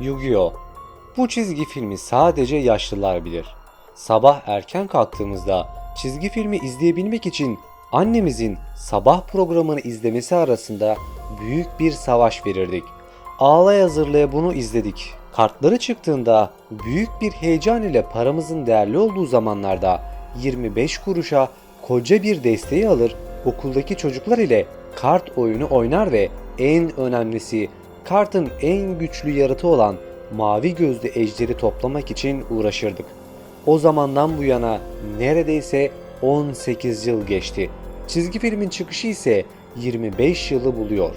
Yu-Gi-Oh! Bu çizgi filmi sadece yaşlılar bilir. Sabah erken kalktığımızda çizgi filmi izleyebilmek için annemizin sabah programını izlemesi arasında büyük bir savaş verirdik. Ağlaya hazırlaya bunu izledik. Kartları çıktığında büyük bir heyecan ile paramızın değerli olduğu zamanlarda 25 kuruşa koca bir desteği alır, okuldaki çocuklar ile kart oyunu oynar ve en önemlisi kartın en güçlü yaratığı olan mavi gözlü ejderi toplamak için uğraşırdık. O zamandan bu yana neredeyse 18 yıl geçti. Çizgi filmin çıkışı ise 25 yılı buluyor.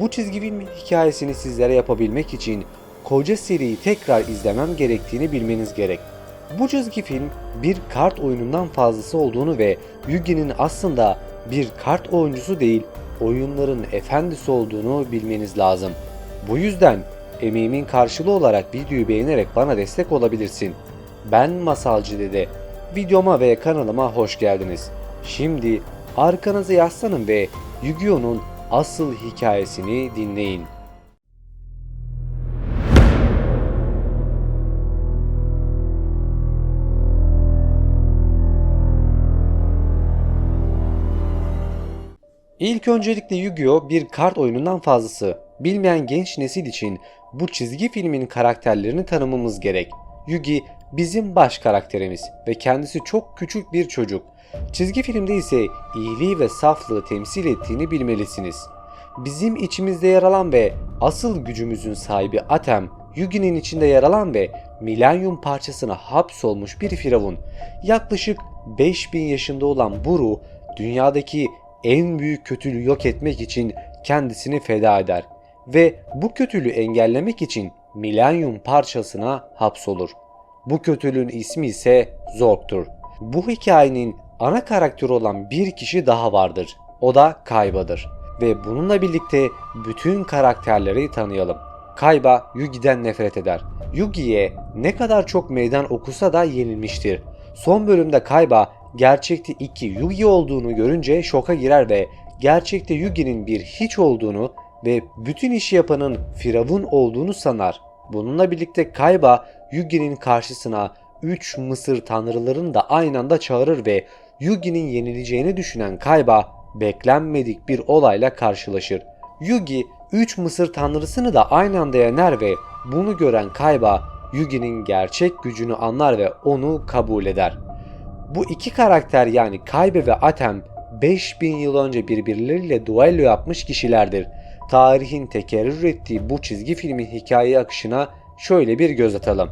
Bu çizgi filmin hikayesini sizlere yapabilmek için koca seriyi tekrar izlemem gerektiğini bilmeniz gerek. Bu çizgi film bir kart oyunundan fazlası olduğunu ve Yugi'nin aslında bir kart oyuncusu değil, oyunların efendisi olduğunu bilmeniz lazım. Bu yüzden emeğimin karşılığı olarak videoyu beğenerek bana destek olabilirsin. Ben Masalcı Dede. Videoma ve kanalıma hoş geldiniz. Şimdi arkanıza yaslanın ve Yu-Gi-Oh'un asıl hikayesini dinleyin. İlk öncelikle Yu-Gi-Oh bir kart oyunundan fazlası. Bilmeyen genç nesil için bu çizgi filmin karakterlerini tanımamız gerek. Yugi bizim baş karakterimiz ve kendisi çok küçük bir çocuk. Çizgi filmde ise iyiliği ve saflığı temsil ettiğini bilmelisiniz. Bizim içimizde yer alan ve asıl gücümüzün sahibi Atem, Yugi'nin içinde yer alan ve milenyum parçasına hapsolmuş bir firavun. Yaklaşık 5000 yaşında olan bu ruh, dünyadaki en büyük kötülüğü yok etmek için kendisini feda eder ve bu kötülüğü engellemek için milenyum parçasına hapsolur. Bu kötülüğün ismi ise Zork'tur. Bu hikayenin ana karakteri olan bir kişi daha vardır. O da Kayba'dır. Ve bununla birlikte bütün karakterleri tanıyalım. Kayba Yugi'den nefret eder. Yugi'ye ne kadar çok meydan okusa da yenilmiştir. Son bölümde Kayba gerçekte iki Yugi olduğunu görünce şoka girer ve gerçekte Yugi'nin bir hiç olduğunu ve bütün işi yapanın Firavun olduğunu sanar. Bununla birlikte Kayba Yugi'nin karşısına 3 Mısır tanrılarını da aynı anda çağırır ve Yugi'nin yenileceğini düşünen Kayba beklenmedik bir olayla karşılaşır. Yugi 3 Mısır tanrısını da aynı anda yener ve bunu gören Kayba Yugi'nin gerçek gücünü anlar ve onu kabul eder. Bu iki karakter yani Kaybe ve Atem 5000 yıl önce birbirleriyle duello yapmış kişilerdir. Tarihin tekerrür ettiği bu çizgi filmin hikaye akışına şöyle bir göz atalım.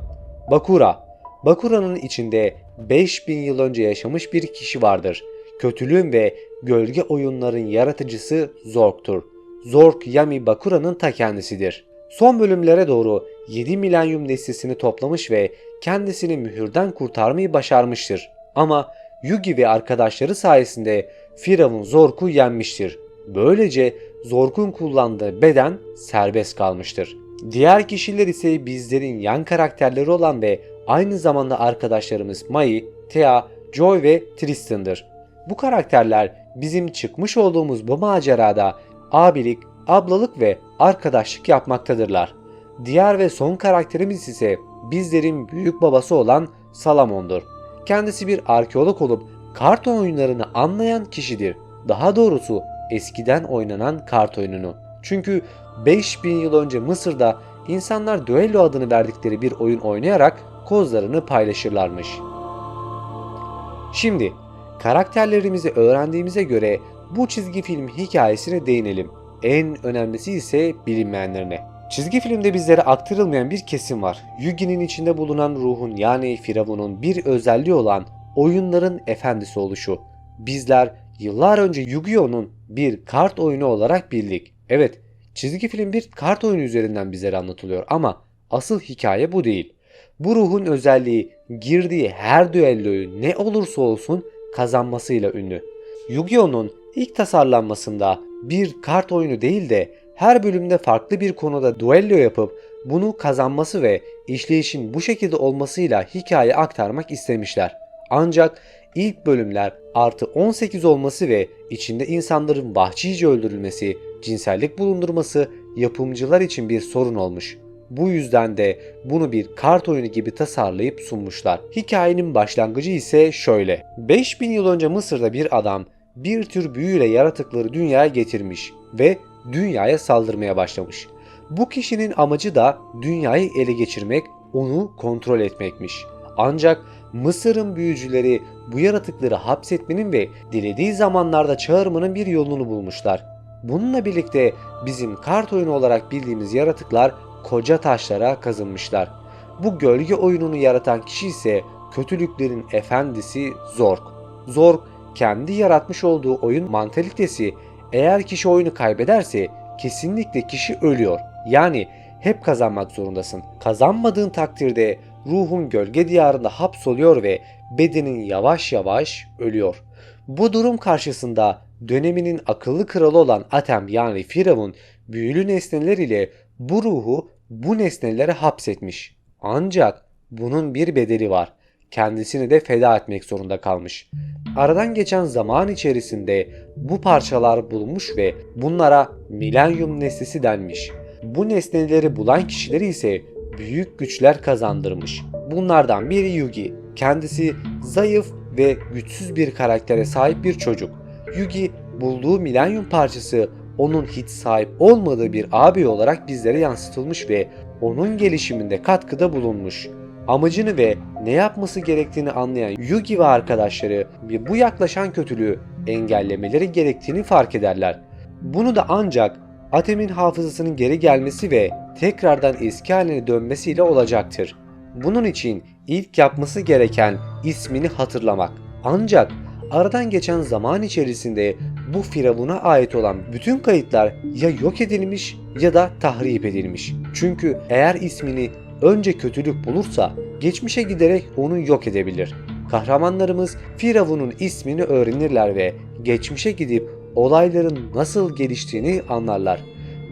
Bakura Bakura'nın içinde 5000 yıl önce yaşamış bir kişi vardır. Kötülüğün ve gölge oyunların yaratıcısı Zork'tur. Zork Yami Bakura'nın ta kendisidir. Son bölümlere doğru 7 milenyum neslesini toplamış ve kendisini mühürden kurtarmayı başarmıştır. Ama Yugi ve arkadaşları sayesinde Firavun Zork'u yenmiştir. Böylece Zork'un kullandığı beden serbest kalmıştır. Diğer kişiler ise bizlerin yan karakterleri olan ve aynı zamanda arkadaşlarımız Mai, Thea, Joy ve Tristan'dır. Bu karakterler bizim çıkmış olduğumuz bu macerada abilik, ablalık ve arkadaşlık yapmaktadırlar. Diğer ve son karakterimiz ise bizlerin büyük babası olan Salamon'dur. Kendisi bir arkeolog olup kart oyunlarını anlayan kişidir. Daha doğrusu eskiden oynanan kart oyununu. Çünkü 5000 yıl önce Mısır'da insanlar düello adını verdikleri bir oyun oynayarak kozlarını paylaşırlarmış. Şimdi karakterlerimizi öğrendiğimize göre bu çizgi film hikayesine değinelim. En önemlisi ise bilinmeyenlerine. Çizgi filmde bizlere aktarılmayan bir kesim var. Yugi'nin içinde bulunan ruhun yani Firavun'un bir özelliği olan oyunların efendisi oluşu. Bizler yıllar önce Yu-Gi-Oh'un bir kart oyunu olarak bildik. Evet, çizgi film bir kart oyunu üzerinden bizlere anlatılıyor ama asıl hikaye bu değil. Bu ruhun özelliği girdiği her düelloyu ne olursa olsun kazanmasıyla ünlü. Yu-Gi-Oh'un ilk tasarlanmasında bir kart oyunu değil de her bölümde farklı bir konuda duello yapıp bunu kazanması ve işleyişin bu şekilde olmasıyla hikaye aktarmak istemişler. Ancak ilk bölümler artı 18 olması ve içinde insanların vahşice öldürülmesi, cinsellik bulundurması yapımcılar için bir sorun olmuş. Bu yüzden de bunu bir kart oyunu gibi tasarlayıp sunmuşlar. Hikayenin başlangıcı ise şöyle. 5000 yıl önce Mısır'da bir adam bir tür büyüyle yaratıkları dünyaya getirmiş ve dünyaya saldırmaya başlamış. Bu kişinin amacı da dünyayı ele geçirmek, onu kontrol etmekmiş. Ancak Mısır'ın büyücüleri bu yaratıkları hapsetmenin ve dilediği zamanlarda çağırmanın bir yolunu bulmuşlar. Bununla birlikte bizim kart oyunu olarak bildiğimiz yaratıklar koca taşlara kazınmışlar. Bu gölge oyununu yaratan kişi ise kötülüklerin efendisi Zork. Zork kendi yaratmış olduğu oyun mantalitesi eğer kişi oyunu kaybederse kesinlikle kişi ölüyor. Yani hep kazanmak zorundasın. Kazanmadığın takdirde ruhun gölge diyarında hapsoluyor ve bedenin yavaş yavaş ölüyor. Bu durum karşısında döneminin akıllı kralı olan Atem yani Firavun büyülü nesneler ile bu ruhu bu nesnelere hapsetmiş. Ancak bunun bir bedeli var. Kendisini de feda etmek zorunda kalmış. Aradan geçen zaman içerisinde bu parçalar bulunmuş ve bunlara milenyum nesnesi denmiş. Bu nesneleri bulan kişileri ise büyük güçler kazandırmış. Bunlardan biri Yugi. Kendisi zayıf ve güçsüz bir karaktere sahip bir çocuk. Yugi bulduğu milenyum parçası onun hiç sahip olmadığı bir abi olarak bizlere yansıtılmış ve onun gelişiminde katkıda bulunmuş. Amacını ve ne yapması gerektiğini anlayan Yugi ve arkadaşları bu yaklaşan kötülüğü engellemeleri gerektiğini fark ederler. Bunu da ancak Atem'in hafızasının geri gelmesi ve tekrardan eski haline dönmesiyle olacaktır. Bunun için ilk yapması gereken ismini hatırlamak. Ancak aradan geçen zaman içerisinde bu firavuna ait olan bütün kayıtlar ya yok edilmiş ya da tahrip edilmiş. Çünkü eğer ismini önce kötülük bulursa geçmişe giderek onu yok edebilir. Kahramanlarımız Firavun'un ismini öğrenirler ve geçmişe gidip olayların nasıl geliştiğini anlarlar.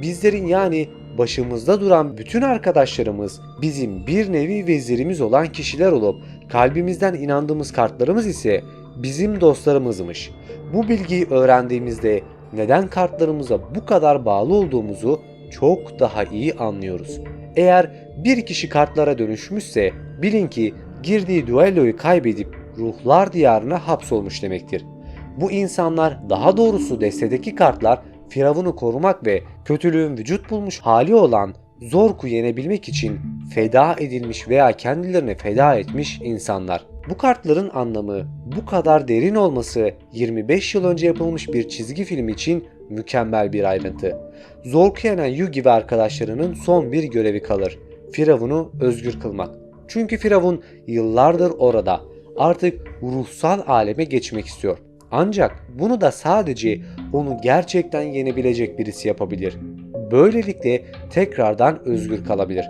Bizlerin yani başımızda duran bütün arkadaşlarımız bizim bir nevi vezirimiz olan kişiler olup kalbimizden inandığımız kartlarımız ise bizim dostlarımızmış. Bu bilgiyi öğrendiğimizde neden kartlarımıza bu kadar bağlı olduğumuzu çok daha iyi anlıyoruz. Eğer bir kişi kartlara dönüşmüşse bilin ki girdiği duelloyu kaybedip ruhlar diyarına hapsolmuş demektir. Bu insanlar daha doğrusu destedeki kartlar Firavun'u korumak ve kötülüğün vücut bulmuş hali olan Zork'u yenebilmek için feda edilmiş veya kendilerini feda etmiş insanlar. Bu kartların anlamı bu kadar derin olması 25 yıl önce yapılmış bir çizgi film için mükemmel bir ayrıntı. Zork'u yenen Yugi ve arkadaşlarının son bir görevi kalır. Firavun'u özgür kılmak. Çünkü Firavun yıllardır orada. Artık ruhsal aleme geçmek istiyor. Ancak bunu da sadece onu gerçekten yenebilecek birisi yapabilir. Böylelikle tekrardan özgür kalabilir.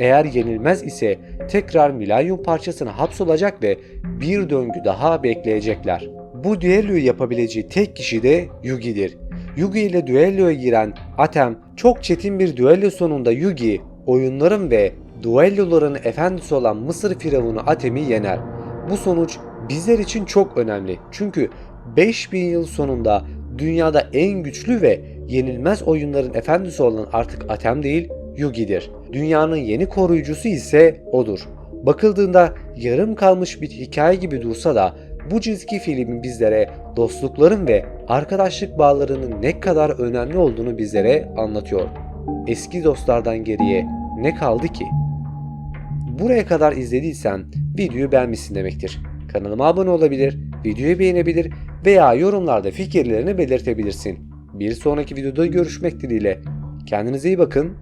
Eğer yenilmez ise tekrar milenyum parçasına hapsolacak ve bir döngü daha bekleyecekler. Bu düelloyu yapabileceği tek kişi de Yugi'dir. Yugi ile düelloya giren Atem çok çetin bir düello sonunda Yugi oyunların ve duelloların efendisi olan Mısır firavunu Atem'i yener. Bu sonuç bizler için çok önemli. Çünkü 5000 yıl sonunda dünyada en güçlü ve yenilmez oyunların efendisi olan artık Atem değil Yugi'dir. Dünyanın yeni koruyucusu ise odur. Bakıldığında yarım kalmış bir hikaye gibi dursa da bu çizgi filmin bizlere dostlukların ve arkadaşlık bağlarının ne kadar önemli olduğunu bizlere anlatıyor. Eski dostlardan geriye ne kaldı ki? Buraya kadar izlediysen videoyu beğenmişsin demektir. Kanalıma abone olabilir, videoyu beğenebilir veya yorumlarda fikirlerini belirtebilirsin. Bir sonraki videoda görüşmek dileğiyle. Kendinize iyi bakın.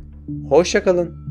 Hoşçakalın.